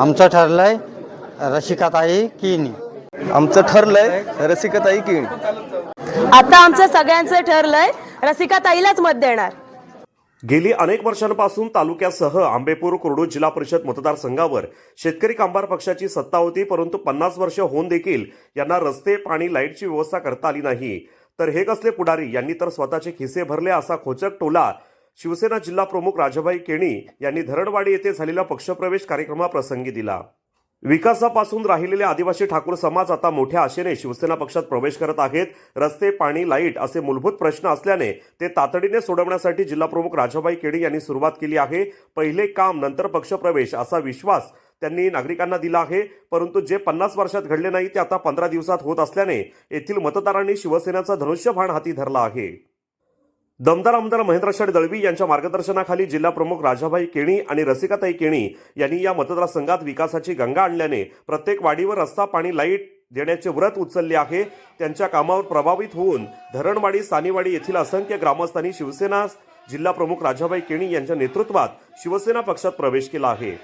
आमचं ठरलंय रसिकाताई किनी. आमचं ठरलंय रसिकताई किणी आता आमचं सगळ्यांचं ठरलंय रसिका ताईलाच मत देणार. गेली अनेक वर्षांपासून तालुक्यासह आंबेपूर कुर्डू जिल्हा परिषद मतदारसंघावर शेतकरी कामगार पक्षाची सत्ता होती परंतु पन्नास वर्ष होऊन देखील यांना रस्ते पाणी लाईटची व्यवस्था करता आली नाही. तर हे कसले पुढारी? यांनी तर स्वतःचे खिसे भरले असा खोचक टोला शिवसेना जिल्हा प्रमुख राजाभाई केणी यांनी धरणवाडी येथे झालेल्या पक्षप्रवेश कार्यक्रमाप्रसंगी दिला. विकासापासून राहिलेले आदिवासी ठाकूर समाज आता मोठ्या आशेने शिवसेना पक्षात प्रवेश करत आहेत. रस्ते पाणी लाइट असे मूलभूत प्रश्न असल्याने ते तातडीने सोडवण्यासाठी जिल्हाप्रमुख राजाबाई केडी यांनी सुरुवात केली आहे. पहिले काम नंतर पक्षप्रवेश असा विश्वास त्यांनी नागरिकांना दिला आहे. परंतु जे पन्नास वर्षात घडले नाही ते आता पंधरा दिवसात होत असल्याने येथील मतदारांनी शिवसेनेचा धनुष्यबाण हाती धरला आहे. दमदार आमदार महेंद्रशेठ दळवी यांच्या मार्गदर्शनाखाली जिल्हा प्रमुख राजाभाई केणी आणि रसिकाताई केणी यांनी या मतदारसंघात विकासाची गंगा आणल्याने प्रत्येक वाडीवर रस्ता पाणी लाइट देण्याचे व्रत उचलले आहे. त्यांच्या कामावर प्रभावित होऊन धरणवाडी सानीवाडी येथील असंख्य ग्रामस्थांनी शिवसेना जिल्हा प्रमुख राजाभाई केणी यांच्या नेतृत्वात शिवसेना पक्षात प्रवेश केला आहे.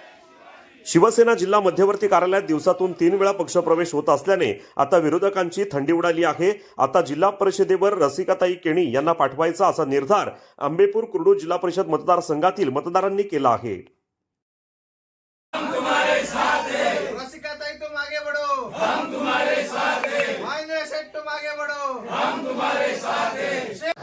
शिवसेना जिल्हा मध्यवर्ती कार्यालयात दिवसातून तीन वेळा पक्षप्रवेश होत असल्याने आता विरोधकांची थंडी उडाली आहे. आता जिल्हा परिषदेवर रसिकाताई केणी यांना पाठवायचा असा निर्धार आंबेपूर कुर्डू जिल्हा परिषद मतदारसंघातील मतदारांनी केला आहे. हैं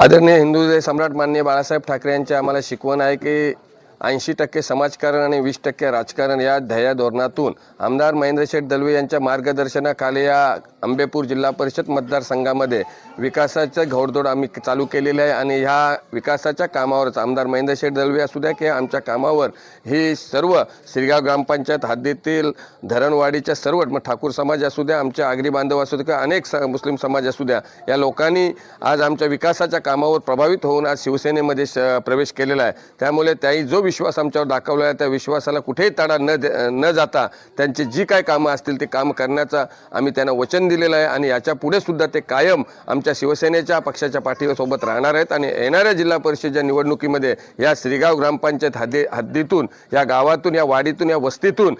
आदरणीय हिंदू हृदय सम्राट माननीय बाळासाहेब ठाकरे यांची आम्हाला शिकवण आहे की ऐंशी टक्के समाजकारण आणि वीस टक्के राजकारण या ध्येय धोरणातून आमदार महेंद्र शेठ दलवे यांच्या मार्गदर्शनाखाली या आंबेपूर जिल्हा परिषद मतदारसंघामध्ये विकासाचं घौडदौड आम्ही चालू केलेलं आहे आणि ह्या विकासाच्या कामावरच आमदार महेंद्र शेठ दलवे असू द्या की आमच्या कामावर ही सर्व श्रीगाव ग्रामपंचायत हद्दीतील धरणवाडीच्या सर्व मग ठाकूर समाज असू द्या आमच्या आगरी बांधव असू द्या किंवा अनेक स मुस्लिम समाज असू द्या या लोकांनी आज आमच्या विकासाच्या कामावर प्रभावित होऊन आज शिवसेनेमध्ये श प्रवेश केलेला आहे. त्यामुळे त्याही जो विश्वास आमच्यावर दाखवला आहे त्या विश्वासाला कुठेही तडा न दे न जाता त्यांची जी काय कामं असतील ते काम करण्याचा आम्ही त्यांना वचन दिलेलं आहे आणि याच्यापुढे सुद्धा ते कायम आमच्या शिवसेनेच्या पक्षाच्या पाठीवर सोबत राहणार आहेत आणि येणाऱ्या जिल्हा परिषदेच्या निवडणुकीमध्ये या श्रीगाव ग्रामपंचायत हद्दी हद्दीतून या गावातून या वाडीतून या वस्तीतून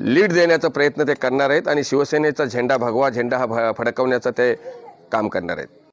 लीड देण्याचा प्रयत्न ते करणार आहेत आणि शिवसेनेचा झेंडा भगवा झेंडा हा फडकवण्याचं ते काम करणार आहेत.